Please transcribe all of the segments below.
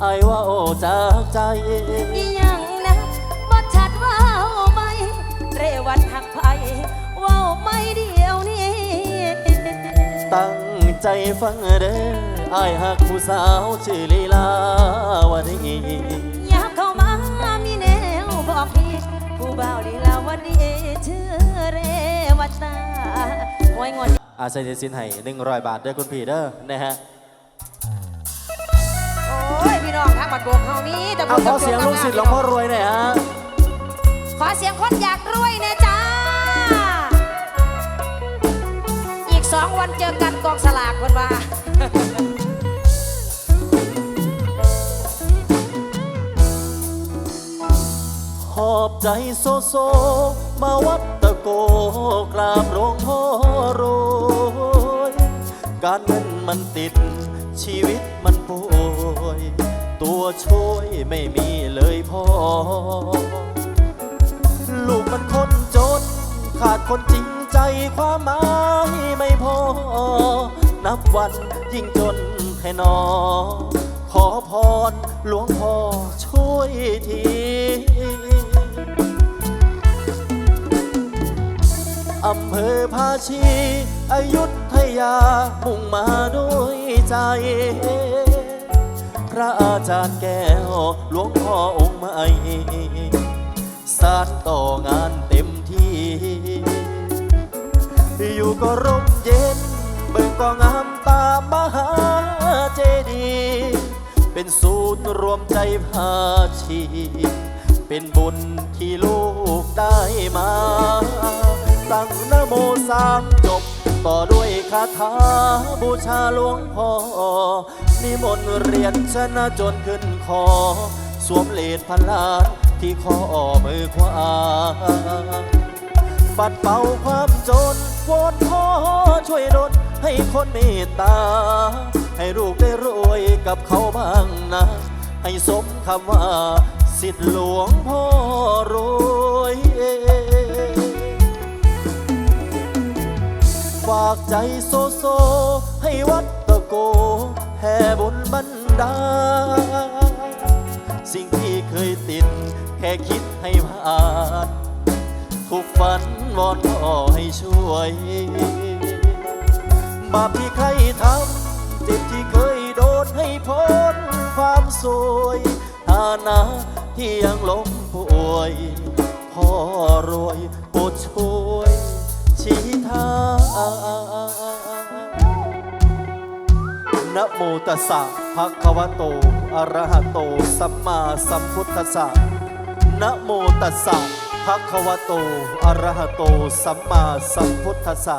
ไอายว่าโอจากใจ อีหยังนะบ่ชัดว่าไหมเรวัดหักไผว่าวไม่เดียวนี้ ตั้งใจฟังเด้อไอายหักผู้สาวชื่อลีลาวดีอยากเข้ามามีแนวบอกพี่ผู้บ่าวลีลาวดีชื่อเรวัตตาหวยงอนอาใส่สินให้หนึ่งร้อยบาทเด้อคุณพี่เด้อนะฮะโอ้ย พี่น้องครับมาโกงเฮามีแต่เอาขอเสียงลูกศิษย์หลวงพ่อรวยหน่อยฮะขอเสียงคนอยากรวยนะจ้า อีกสองวันเจอกันกองสลากคนว่าหอบใจโซโซ มาวัดตะโกกราบหลวงพ่อรวยการเงินมันติดชีวิตมันป่วย ตัวช่วยไม่มีเลยพ่อ ลูกมันคนจน ขาดคนจริงใจความหมายไม่พอ นับวันยิ่งจนแค่นอ ขอพรหลวงพ่อช่วยทีอำเภอภาชีอายุทยา มุ่งมาด้วยใจ ระอาจารย์แก้วหลวงพ่อองค์ใหม่สานต่องานเต็มที่ อยู่ก็ร่มเย็น เบิ่งก็งามตามมหาเจดีย์เป็นศูนย์รวมใจภาชีเป็นบุญที่ลูกได้มาตั้งนโมสามจบ ต่อด้วยคาถาบูชาหลวงพ่อนิมนต์เรียนชนะจนขึ้นคอ สวมเลดพันล้านที่ข้อมือขวาปัดเป่าความจนวอนพ่อช่วยดลให้คนเมตตา ให้ลูกได้รวยกับเขาบ้างนะ ให้สมคำว่า สิทธิหลวงพ่อรวย ฝากใจโซโซ ให้วัดตะโกแผ่บุญบันดา สิ่งที่เคยติด แค่คิดให้ผ่านทุกฝันวอนพ่อให้ช่วย บาปที่ใครทำเจ็บที่เคยโดนให้พ้นความสวยฐานะที่ยังล้มป่วยพ่อรวยโปรดช่วย โมตัสสะภะคะวะโต อะระหะโต สัมมาสัมพุทธัสสะนะโมตัสสะภะคะวะโต อะระหะโต สัมมาสัมพุทธัสสะ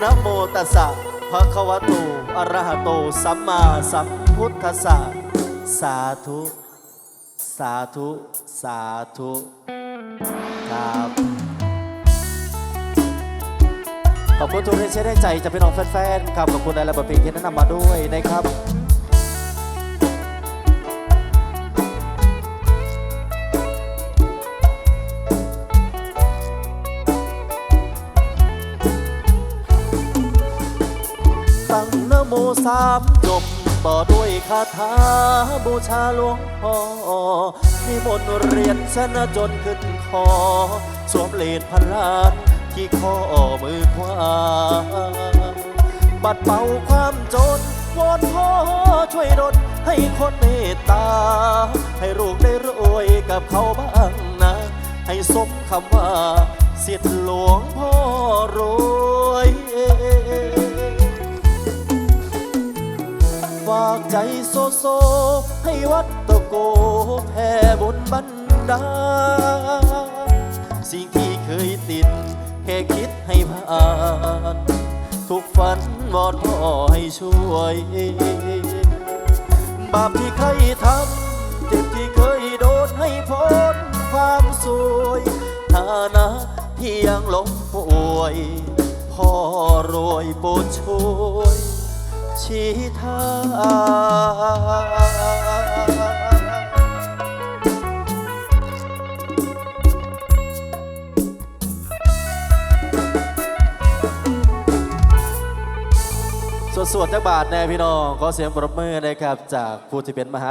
นะโมตัสสะภะคะวะโต อะระหะโต สัมมาสัมพุทธัสสะสาธุ สาธุ สาธุครับ ขอบคุณทุกท่านที่ได้ใจจากพี่น้องแฟนๆครับขอบคุณในระบบเพลงที่แนะนำมาด้วยนะครับตั้งนโมสามจบต่อด้วยคาถาบูชาหลวงพ่อนิมนต์เรียนชนะจนขึ้นคอ สวมเลดพันล้าน ที่ข้อมือขวาบัดเป่าความจนวอนพ่อช่วยดลให้คนเมตตา ให้ลูกได้รวยกับเขาบ้างนะ ให้สมคำว่าสิทธิหลวงพ่อรวยฝากใจโซโซ ให้วัดตะโกแผ่บุญบันดาล ทุกฝันวอนพ่อให้ช่วย บาปที่ใครทำเจ็บที่เคยโดนให้พ้นความสวยฐานะที่ยังล้มป่วย พ่อรวยโปรดช่วยชี้ทาง สวดจักบาทแน่พี่น้อง ขอเสียงปรบมือนะครับจากผู้ที่เป็นมหา